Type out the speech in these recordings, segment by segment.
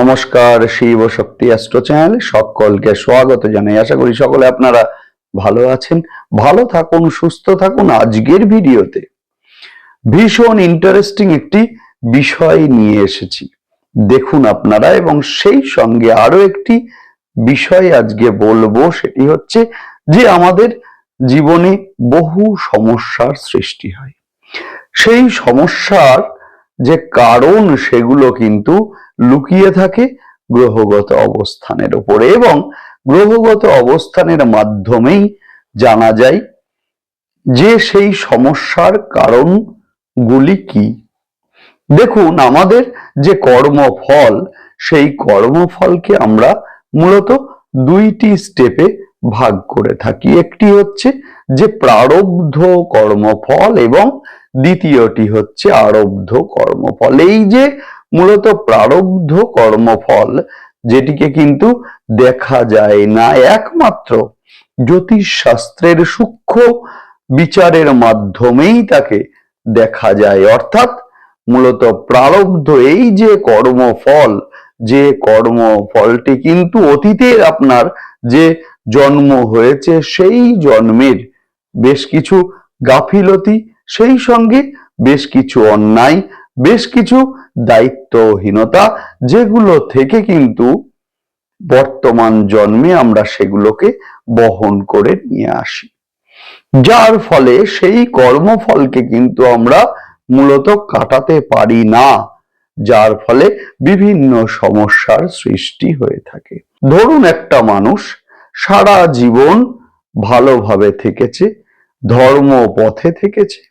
নমস্কার, শিব শক্তি অ্যাস্ট্রো চ্যানেলে সকলকে স্বাগত জানাই। আশা করি সকলে আপনারা ভালো আছেন, ভালো থাকুন, সুস্থ থাকুন আজকের ভিডিওতে। ভীষণ ইন্টারেস্টিং একটি বিষয় নিয়ে এসেছি। দেখুন আপনারা, এবং সেই সঙ্গে আরও একটি বিষয় আজকে বলব, সেটি হচ্ছে যে আমাদের জীবনে বহু সমস্যার সৃষ্টি হয়। সেই সমস্যার যে কারণ, সেগুলো কিন্তু লুকিয়ে থাকে গ্রহগত অবস্থানের উপরে এবং গ্রহগত অবস্থানের মাধ্যমেই জানা যায় যে সেই সমস্যার কারণগুলি কি। দেখুন, আমাদের যে কর্মফল, সেই কর্মফলকে আমরা মূলত দুইটি স্টেপে ভাগ করে থাকি। একটি হচ্ছে যে প্রারব্ধ কর্মফল এবং দ্বিতীয়টি হচ্ছে আরব্ধ কর্মফল। এই যে মূলত প্রারব্ধ কর্মফল, যেটিকে কিন্তু দেখা যায় না। একমাত্র জ্যোতিষ শাস্ত্রের সূক্ষ্ম বিচারের মাধ্যমেই তাকে দেখা যায়। অর্থাৎ মূলত প্রারব্ধ এই যে কর্মফল, যে কর্মফলটি কিন্তু অতীতের আপনার যে জন্ম হয়েছে, সেই জন্মের বেশ কিছু গাফিলতি, সেই সঙ্গে বেশ কিছু অন্যায় বেশ কিছু দায়িত্বহীনতা যেগুলো থেকে কিন্তু বর্তমান জন্মে আমরা সেগুলোকে বহন করে নিয়ে আসি। যার ফলে সেই কর্মফলকে কিন্তু আমরা মূলত কাটাতে পারি না, যার ফলে বিভিন্ন সমস্যার সৃষ্টি হয়ে থাকে। ধরুন একটা মানুষ সারা জীবন ভালোভাবে থেকেছে ধর্ম পথে থেকেছে।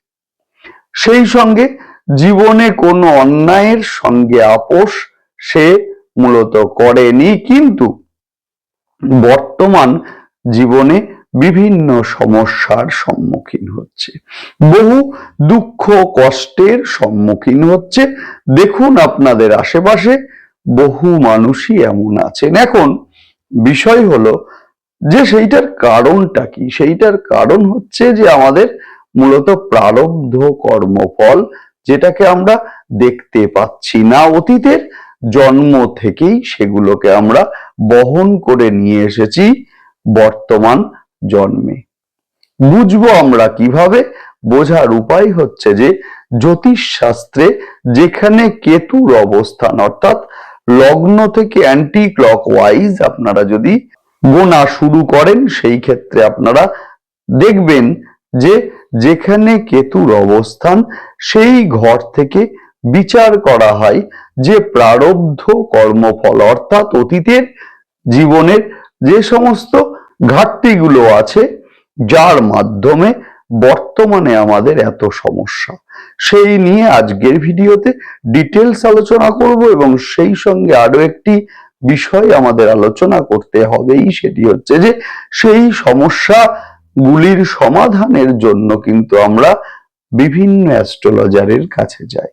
সেই সঙ্গে জীবনে কোনো অন্যায়ের সঙ্গে আপোষ সে মূলত করেনি, কিন্তু বর্তমান জীবনে বিভিন্ন সমস্যার সম্মুখীন হচ্ছে। বহু দুঃখ কষ্টের সম্মুখীন হচ্ছে। দেখুন আপনাদের আশেপাশে বহু মানুষই এমন আছেন। এখন বিষয় হলো যে সেইটার কারণটা কি? সেইটার কারণ হচ্ছে যে আমাদের মূলত প্রারব্ধ কর্মফল যেটাকে আমরা দেখতে পাচ্ছি না অতীতের জন্ম থেকেই সেগুলোকে আমরা বহন করে নিয়ে এসেছি বর্তমান জন্মে। বুঝব আমরা কীভাবে? বোঝার উপায় হচ্ছে যে জ্যোতিষ শাস্ত্রে যেখানে কেতুর অবস্থান, অর্থাৎ লগ্ন থেকে অ্যান্টি ক্লক ওয়াইজ আপনারা যদি গোনা শুরু করেন, সেই ক্ষেত্রে আপনারা দেখবেন যে যেখানে কেতুর অবস্থান, সেই ঘর থেকে বিচার করা হয় যে প্রারব্ধ কর্মফল, অর্থাৎ অতীতের জীবনের যে সমস্ত ঘাটতিগুলো আছে, যার মাধ্যমে বর্তমানে আমাদের এত সমস্যা। সেই নিয়ে আজকের ভিডিওতে ডিটেলস আলোচনা করব এবং সেই সঙ্গে আরও একটি বিষয় আমাদের আলোচনা করতে হবেই, সেটি হচ্ছে যে সেই সমস্যা গুলির সমাধানের জন্য কিন্তু আমরা বিভিন্ন অ্যাস্ট্রোলজারের কাছে যাই।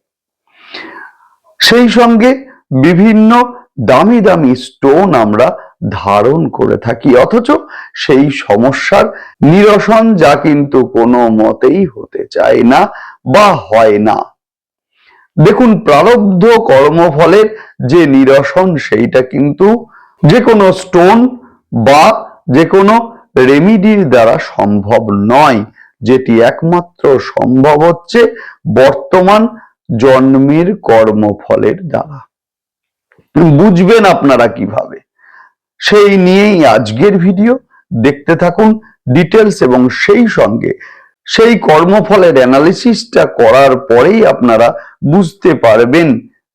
সেই সঙ্গে বিভিন্ন দামি দামি স্টোন আমরা ধারণ করে থাকি, অথচ সেই সমস্যার নিরসন যা কিন্তু কোনো মতেই হতে চায় না বা হয় না। দেখুন, প্রারব্ধ কর্মফলের যে নিরসন, সেইটা কিন্তু যে কোনো স্টোন বা যে কোনো রেমিডির দ্বারা সম্ভব নয়। যেটি একমাত্র সম্ভব হচ্ছে বর্তমান জন্মের কর্মফলের দ্বারা। বুঝবেন আপনারা কীভাবে? সেই নিয়েই আজকের ভিডিও। দেখতে থাকুন ডিটেলস এবং সেই সঙ্গে সেই কর্মফলের অ্যানালিসিসটা করার পরেই আপনারা বুঝতে পারবেন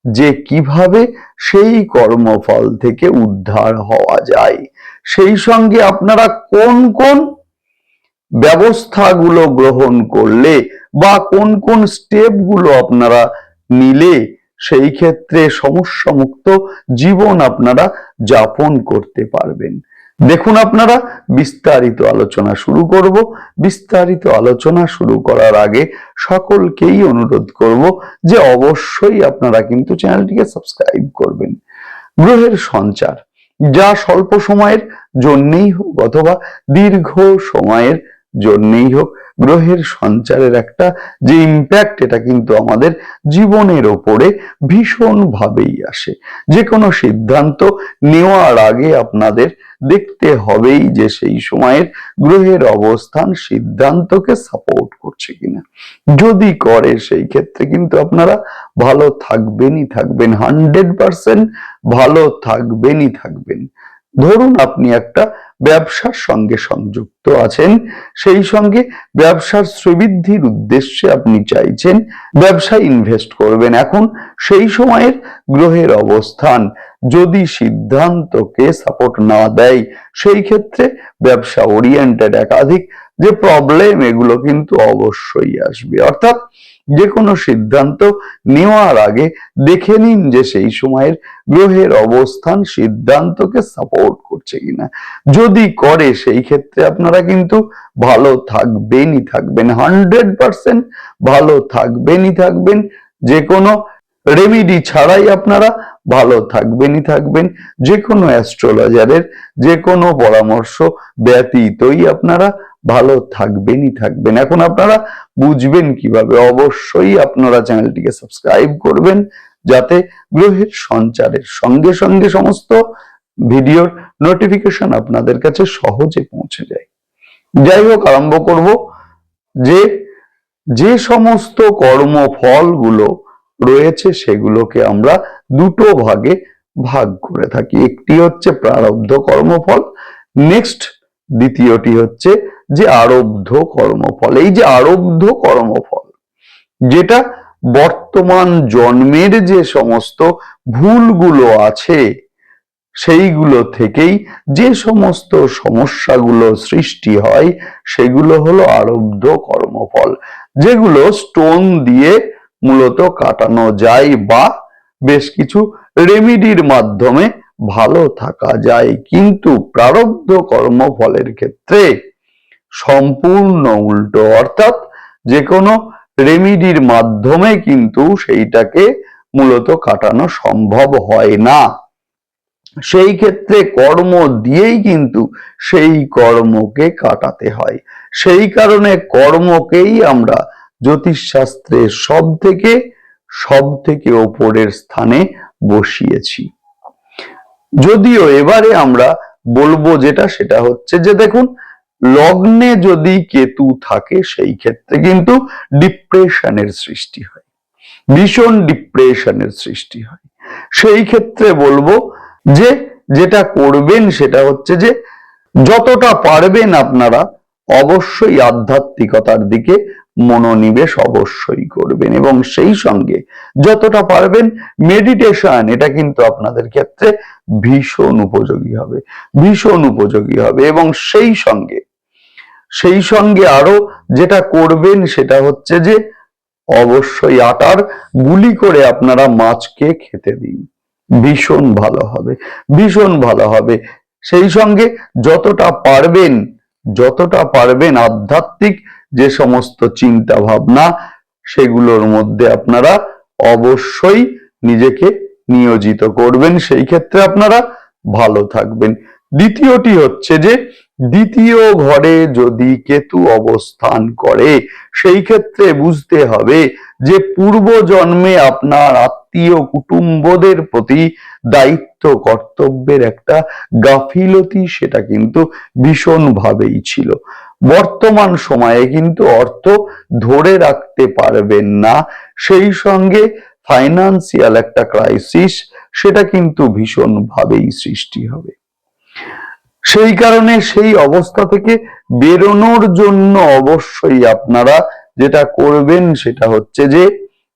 যে কীভাবে সেই কর্মফল থেকে উদ্ধার হওয়া যায়। সেই সঙ্গে আপনারা কোন কোন ব্যবস্থাগুলো গ্রহণ করলে বা কোন কোন স্টেপগুলো আপনারা নিলে সেই ক্ষেত্রে সমস্যা মুক্ত জীবন আপনারা যাপন করতে পারবেন। দেখুন আপনারা, বিস্তারিত আলোচনা শুরু করব। বিস্তারিত আলোচনা শুরু করার আগে সকলকেই অনুরোধ করব যে অবশ্যই আপনারা কিন্তু চ্যানেলটিকে সাবস্ক্রাইব করবেন। গ্রহের সঞ্চার। যা স্বল্প সময়ের জন্যেই হোক অথবা দীর্ঘ সময়ের জন্যেই হোক, গ্রহের সঞ্চারের একটা যে ইম্প্যাক্ট এটা কিন্তু আমাদের জীবনের ওপরে ভীষণভাবেই আসে। যে কোনো সিদ্ধান্ত নেওয়ার আগে আপনাদের দেখতে হবেই যে সেই সময়ের গ্রহের অবস্থান সিদ্ধান্তকে সাপোর্ট করছে কিনা। যদি করে, সেই ক্ষেত্রে কিন্তু আপনারা ভালো থাকবেনই থাকবেন হান্ড্রেড পার্সেন্ট ভালো থাকবেনই থাকবেন। ধরুন আপনি একটা ব্যবসার সঙ্গে সংযুক্ত আছেন, সেই সঙ্গে ব্যবসার শ্রীবৃদ্ধির উদ্দেশ্যে আপনি চাইছেন, ব্যবসায় ইনভেস্ট করবেন। এখন সেই সময়ের গ্রহের অবস্থান যদি সিদ্ধান্তকে সাপোর্ট না দেয়, সেই ক্ষেত্রে ব্যবসা ওরিয়েন্টেড একাধিক যে প্রবলেম এগুলো কিন্তু অবশ্যই আসবে। অর্থাৎ যে কোনো সিদ্ধান্ত নেওয়ার আগে দেখে নিন যে সেই সময়ের গ্রহের অবস্থান সিদ্ধান্তকে সাপোর্ট করছে কিনা। যদি করে, সেই ক্ষেত্রে আপনারা কিন্তু ভালো থাকবেনই থাকবেন হান্ড্রেড পার্সেন্ট ভালো থাকবেনই থাকবেন। যে কোনো রেমিডি ছাড়াই আপনারা ভালো থাকবেনই থাকবেন। যে কোনো অ্যাস্ট্রোলজারের যে কোনো পরামর্শ ব্যতীতই আপনারা ভালো থাকবেনই থাকবেন। এখন আপনারা বুঝবেন কীভাবে অবশ্যই আপনারা চ্যানেলটিকে সাবস্ক্রাইব করবেন, যাতে গ্রহের সঞ্চারের সঙ্গে সঙ্গে সমস্ত ভিডিওর নোটিফিকেশন আপনাদের কাছে সহজে পৌঁছে যায়। যাই হোক, আরম্ভ করব যে যে সমস্ত কর্মফলগুলো রয়েছে সেগুলোকে আমরা দুটো ভাগে ভাগ করে থাকি। একটি হচ্ছে প্রারব্ধ কর্মফল, নেক্সট দ্বিতীয়টি হচ্ছে যে আরব্ধ কর্মফল। এই যে আরব্ধ কর্মফল, যেটা বর্তমান জন্মের যে সমস্ত ভুলগুলো আছে, সেইগুলো থেকেই যে সমস্ত সমস্যাগুলো সৃষ্টি হয়, সেগুলো হলো আরব্ধ কর্মফল। যেগুলো স্টোন দিয়ে মূলত কাটানো যায় বা বেশ কিছু রেমিডির মাধ্যমে ভালো থাকা যায়। কিন্তু প্রারব্ধ কর্মফলের ক্ষেত্রে সম্পূর্ণ উল্টো, অর্থাৎ যে কোনো রেমিডির মাধ্যমে কিন্তু সেইটাকে মূলত কাটানো সম্ভব হয় না। সেই ক্ষেত্রে কর্ম দিয়েই কিন্তু সেই কর্মকে কাটাতে হয়। সেই কারণে কর্মকেই আমরা জ্যোতিষশাস্ত্রের সব থেকে সব থেকে ওপরের স্থানে বসিয়েছি। যদিও এবারে আমরা বলব যেটা, সেটা হচ্ছে যে দেখুন, লগ্নে যদি কেতু থাকে, সেই ক্ষেত্রে কিন্তু ডিপ্রেশনের সৃষ্টি হয়। ভীষণ ডিপ্রেশনের সৃষ্টি হয়। সেই ক্ষেত্রে বলব যে, যেটা করবেন, সেটা হচ্ছে যে, যতটা পারবেন আপনারা, অবশ্যই আধ্যাত্মিকতার দিকে মনোনিবেশ অবশ্যই করবেন এবং সেই সঙ্গে যতটা পারবেন মেডিটেশন এটা কিন্তু আপনাদের ক্ষেত্রে ভীষণ উপযোগী হবে, ভীষণ উপযোগী হবে এবং সেই সঙ্গে সেই সঙ্গে আরও যেটা করবেন সেটা হচ্ছে যে অবশ্যই আটার গুলি করে আপনারা মাছকে খেতে দিন, ভীষণ ভালো হবে, ভীষণ ভালো হবে। সেই সঙ্গে যতটা পারবেন যতটা পারবেন আধ্যাত্মিক যে সমস্ত চিন্তা ভাবনা সেগুলোর মধ্যে আপনারা অবশ্যই নিজেকে নিয়োজিত করবেন, সেই ক্ষেত্রে আপনারা ভালো থাকবেন। দ্বিতীয়টি হচ্ছে যে, দ্বিতীয় ঘরে যদি কেতু অবস্থান করে, সেই ক্ষেত্রে বুঝতে হবে যে পূর্ব জন্মে আপনার আত্মীয় কুটুম্বদের প্রতি দায়িত্ব, কর্তব্যের একটা গাফিলতি সেটা কিন্তু ভীষণ ভাবেই ছিল। বর্তমান সময়ে কিন্তু অর্থ ধরে রাখতে পারবেন না। সেই সঙ্গে ফাইন্যান্সিয়াল একটা ক্রাইসিস সেটা কিন্তু ভীষণ ভাবেই সৃষ্টি হবে। সেই কারণে সেই অবস্থা থেকে বেরোনোর জন্য অবশ্যই আপনারা যেটা করবেন সেটা হচ্ছে যে,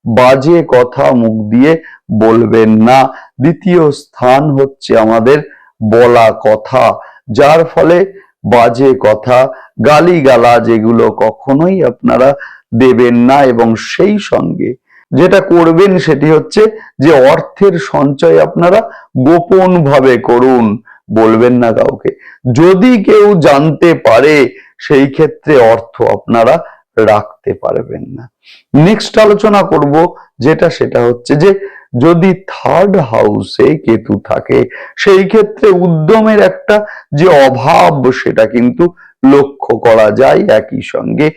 বাজে কথা মুখ দিয়ে বলবেন না। দ্বিতীয় স্থান হচ্ছে আমাদের বলা কথা, যার ফলে বাজে কথা গালিগালা যেগুলো কখনোই আপনারা দেবেন না এবং সেই সঙ্গে যেটা করবেন সেটি হচ্ছে যে অর্থের সঞ্চয় আপনারা গোপন ভাবে করুন, বলবেন না কাউকে। যদি কেউ জানতে পারে, সেই ক্ষেত্রে অর্থ আপনারা রাখতে পারবেন না। নেক্সট আলোচনা করব যেটা সেটা হচ্ছে যে যদি থার্ড হাউসে কেতু থাকে, সেই ক্ষেত্রে উদ্যমের একটা যে অভাব সেটা কিন্তু লক্ষ্য করা যায় একই সঙ্গে।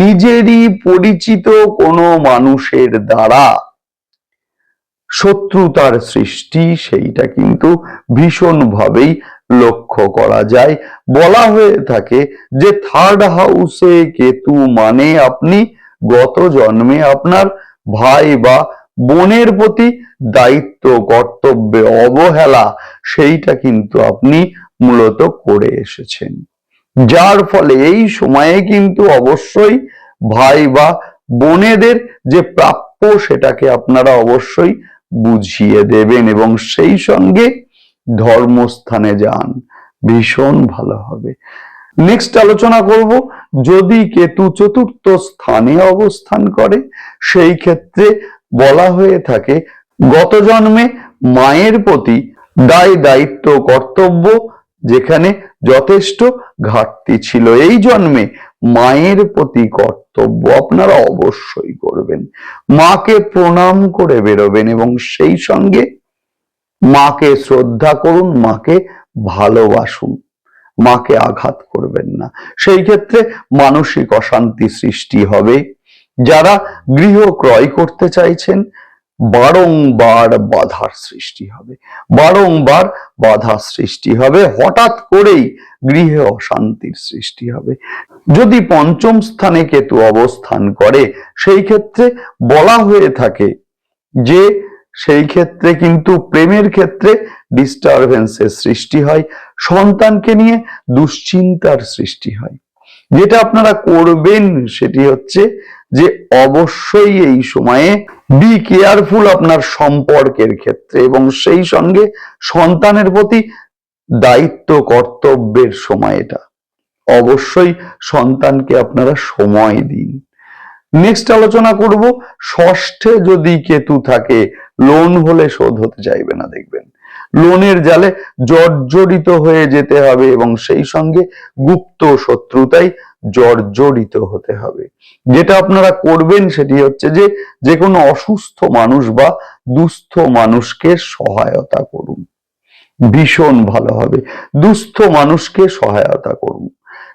নিজেরই পরিচিত কোনো মানুষের দ্বারা শত্রুতার সৃষ্টি, সেইটা কিন্তু ভীষণভাবেই লক্ষ্য করা যায়। বলা হয়ে থাকে যে থার্ড হাউসে কেতু মানে আপনি গত জন্মে আপনার ভাই বা বোনের প্রতি দায়িত্ব, কর্তব্যে অবহেলা, সেইটা কিন্তু আপনি মূলত করে এসেছেন। যার ফলে এই সময়ে কিন্তু অবশ্যই ভাই বা বোনেদের যে প্রাপ্য সেটাকে আপনারা অবশ্যই বুঝিয়ে দেবেন এবং সেই সঙ্গে ধর্মস্থানে যান। ভীষণ ভালো হবে। নেক্সট আলোচনা করব, যদি কেতু চতুর্থ স্থানে অবস্থান করে, সেই ক্ষেত্রে বলা হয়ে থাকে, গত জন্মে মায়ের প্রতি দায় দায়িত্ব কর্তব্য যেখানে যথেষ্ট ঘাটতি ছিল। এই জন্মে মায়ের প্রতি কর্তব্য আপনারা অবশ্যই করবেন। মাকে প্রণাম করে বেরোবেন এবং সেই সঙ্গে মাকে শ্রদ্ধা করুন, মাকে ভালোবাসুন, মাকে আঘাত করবেন না। সেই ক্ষেত্রে মানসিক অশান্তি সৃষ্টি হবে। যারা গৃহ ক্রয় করতে চাইছেন বারংবার বাধার সৃষ্টি হবে। বারংবার বাধা সৃষ্টি হবে। হঠাৎ করেই গৃহে অশান্তির সৃষ্টি হবে। যদি পঞ্চম স্থানে কেতু অবস্থান করে, সেই ক্ষেত্রে বলা হয়ে থাকে যে, সেই ক্ষেত্রে কিন্তু প্রেমের ক্ষেত্রে ডিস্টারবেন্সের সৃষ্টি হয়, সন্তানকে নিয়ে দুশ্চিন্তার সৃষ্টি হয়। যেটা আপনারা করবেন সেটি হচ্ছে যে, অবশ্যই এই সময়ে বি কেয়ারফুল আপনার সম্পর্কের ক্ষেত্রে এবং সেই সঙ্গে সন্তানের প্রতি দায়িত্ব, কর্তব্যের সময় এটা। অবশ্যই সন্তানকে আপনারা সময় দিন। নেক্সট আলোচনা করব, ষষ্ঠে যদি কেতু থাকে, লোন হলে শোধ হতে চাইবে না, দেখবেন। লোনের জালে জর্জরিত হয়ে যেতে হবে এবং সেই সঙ্গে গুপ্ত শত্রুতাই জর্জরিত হতে হবে। যেটা আপনারা করবেন সেটি হচ্ছে যে যে কোনো অসুস্থ মানুষ বা দুস্থ মানুষকে সহায়তা করুন। ভীষণ ভালো হবে। দুস্থ মানুষকে সহায়তা করুন।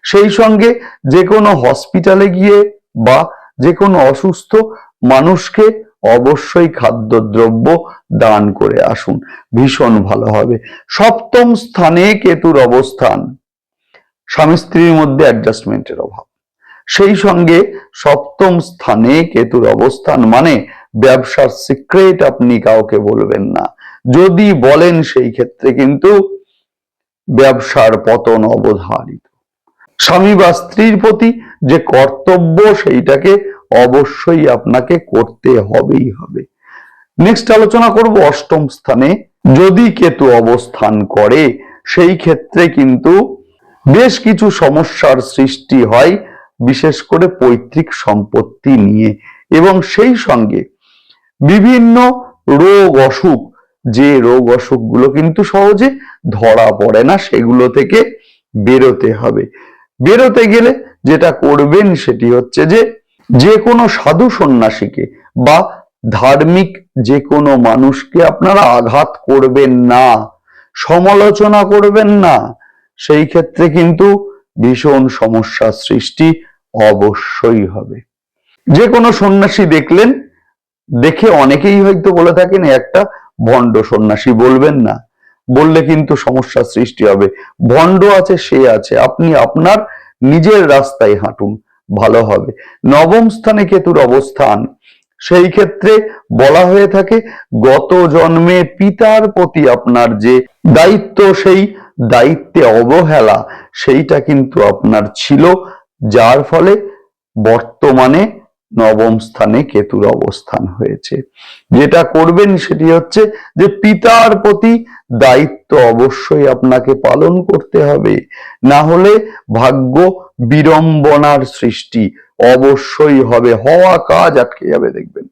সেই সঙ্গে যে কোনো হসপিটালে গিয়ে বা যে কোনো অসুস্থ মানুষকে অবশ্যই খাদ্যদ্রব্য দান করে আসুন। ভীষণ ভালো হবে। সপ্তম স্থানে কেতুর অবস্থান। স্বামী স্ত্রীর মধ্যে অ্যাডজাস্টমেন্টের অভাব। সেই সঙ্গে সপ্তম স্থানে কেতুর অবস্থান মানে ব্যবসার সিক্রেট আপনি কাউকে বলবেন না। যদি বলেন সেই ক্ষেত্রে কিন্তু ব্যবসার পতন অবধারিত। স্বামী বা স্ত্রীর প্রতি যে কর্তব্য, সেইটাকে অবশ্যই আপনাকে করতে হবেই হবে। নেক্সট আলোচনা করব অষ্টম স্থানে। যদি কেতু অবস্থান করে, সেই ক্ষেত্রে কিন্তু বেশ কিছু সমস্যার সৃষ্টি হয়, বিশেষ করে পৈতৃক সম্পত্তি নিয়ে। এবং সেই সঙ্গে বিভিন্ন রোগ অসুখ, যে রোগ অসুখগুলো কিন্তু সহজে ধরা পড়ে না, সেগুলো থেকে বেরোতে হবে। বেরোতে গেলে যেটা করবেন সেটি হচ্ছে যে যে কোনো সাধু সন্ন্যাসীকে বা ধার্মিক যে কোনো মানুষকে আপনারা আঘাত করবেন না, সমালোচনা করবেন না সেই ক্ষেত্রে কিন্তু ভীষণ সমস্যার সৃষ্টি অবশ্যই হবে। যে কোনো সন্ন্যাসী দেখলেন, দেখে অনেকেই হয়তো বলে থাকেন একটা ভণ্ড সন্ন্যাসী বলবেন না। বললে কিন্তু সমস্যার সৃষ্টি হবে। ভণ্ড আছে, সে আছে। আপনি আপনার নিজের রাস্তায় হাঁটুন, ভালো হবে। নবম স্থানে কেতুর অবস্থান, সেই ক্ষেত্রে বলা হয়ে থাকে, গত জন্মে পিতার প্রতি আপনার যে দায়িত্ব, সেই দায়িত্বে অবহেলা সেইটা কিন্তু আপনার ছিল, যার ফলে বর্তমানে নবম স্থানে কেতুর অবস্থান হয়েছে। যেটা করবেন সেটি হচ্ছে যে পিতার প্রতি দায়িত্ব অবশ্যই আপনাকে পালন করতে হবে। না হলে ভাগ্য বিড়ম্বনার সৃষ্টি অবশ্যই হবে। হওয়া কাজ আটকে যাবে, দেখবেন।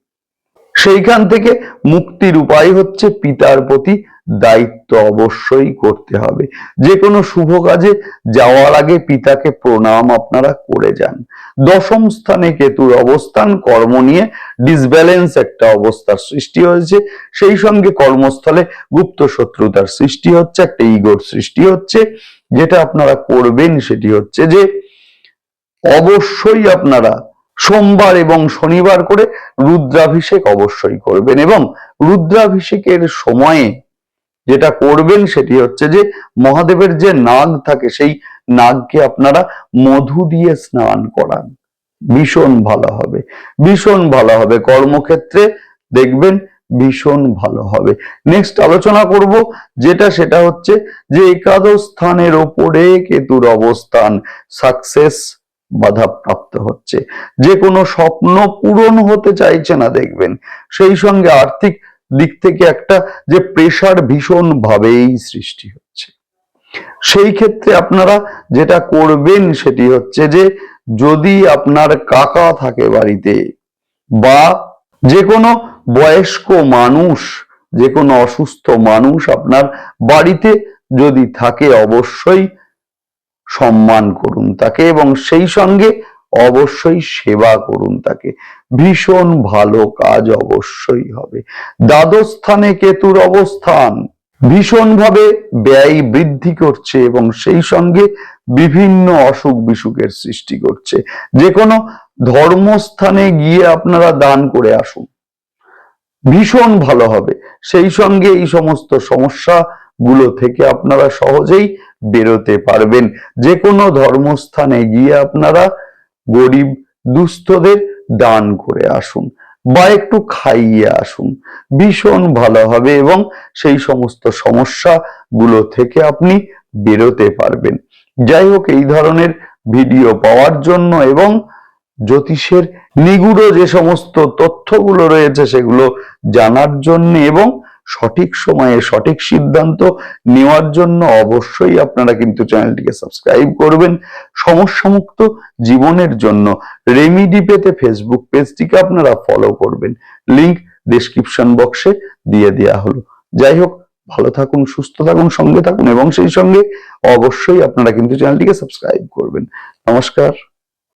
সেইখান থেকে মুক্তির উপায় হচ্ছে পিতার প্রতি দায়িত্ব অবশ্যই করতে হবে। যে কোনো শুভ কাজে যাওয়ার আগে পিতাকে প্রণাম আপনারা করে যান। দশম স্থানে কেতুর অবস্থান, কর্ম নিয়ে ডিসব্যালেন্স একটা অবস্থার সৃষ্টি হয়েছে। সেই সঙ্গে কর্মস্থলে গুপ্ত শত্রুতার সৃষ্টি হচ্ছে, একটা ইগোর সৃষ্টি হচ্ছে। যেটা আপনারা করবেন সেটি হচ্ছে যে, অবশ্যই আপনারা সোমবার এবং শনিবার করে রুদ্রাভিষেক অবশ্যই করবেন এবং রুদ্রাভিষেকের সময়ে যেটা করবেন সেটি হচ্ছে যে মহাদেবের যে নাগ থাকে, সেই নাগকে আপনারা মধু দিয়ে স্নান করান। ভীষণ ভালো হবে, ভীষণ ভালো হবে। কর্মক্ষেত্রে দেখবেন ভীষণ ভালো হবে। নেক্সট আলোচনা করব যেটা, সেটা হচ্ছে যে একাদশ স্থানের ওপরে কেতুর অবস্থান সাকসেস বাধাপ্রাপ্ত হচ্ছে। যে কোনো স্বপ্ন পূরণ হতে চাইছে না, দেখবেন। সেই সঙ্গে আর্থিক দিক থেকে একটা যে প্রেশার ভীষণ ভাবেই সৃষ্টি হচ্ছে। সেই ক্ষেত্রে আপনারা যেটা করবেন সেটি হচ্ছে যে, যদি আপনার কাকা থাকে বাড়িতে বা যে কোনো বয়স্ক মানুষ যে কোনো অসুস্থ মানুষ আপনার বাড়িতে যদি থাকে অবশ্যই সম্মান করুন তাকে এবং সেই সঙ্গে অবশ্যই সেবা করুন তাকে। ভীষণ ভালো কাজ অবশ্যই হবে। দ্বাদশ কেতুর অবস্থান। ভীষণভাবে ব্যয় বৃদ্ধি করছে এবং সেই সঙ্গে বিভিন্ন অসুখ বিসুখের সৃষ্টি করছে। যে কোনো ধর্মস্থানে গিয়ে আপনারা দান করে আসুন। ভীষণ ভালো হবে। সেই সঙ্গে এই সমস্ত সমস্যা গুলো থেকে আপনারা সহজেই বেরোতে পারবেন। যে কোনো ধর্মস্থানে গিয়ে আপনারা গরিব দুস্থদের দান করে আসুন, বা একটু খাইয়ে আসুন। ভীষণ ভালো হবে এবং সেই সমস্ত সমস্যা গুলো থেকে আপনি বেরোতে পারবেন। যাই হোক, এই ধরনের ভিডিও পাওয়ার জন্য এবং জ্যোতিষের নিগুড় যে সমস্ত তথ্যগুলো রয়েছে সেগুলো জানার জন্য এবং সঠিক সময়ে সঠিক সিদ্ধান্ত নেওয়ার জন্য অবশ্যই আপনারা কিন্তু চ্যানেলটিকে সাবস্ক্রাইব করবেন। সমস্যামুক্ত জীবনের জন্য রেমিডি পেতে ফেসবুক পেজটিকে আপনারা ফলো করবেন। লিংক ডেসক্রিপশন বক্সে দিয়ে দেওয়া হলো। যাই হোক, ভালো থাকুন, সুস্থ থাকুন, সঙ্গে থাকুন এবং সেই সঙ্গে অবশ্যই আপনারা কিন্তু চ্যানেলটিকে সাবস্ক্রাইব করবেন। নমস্কার।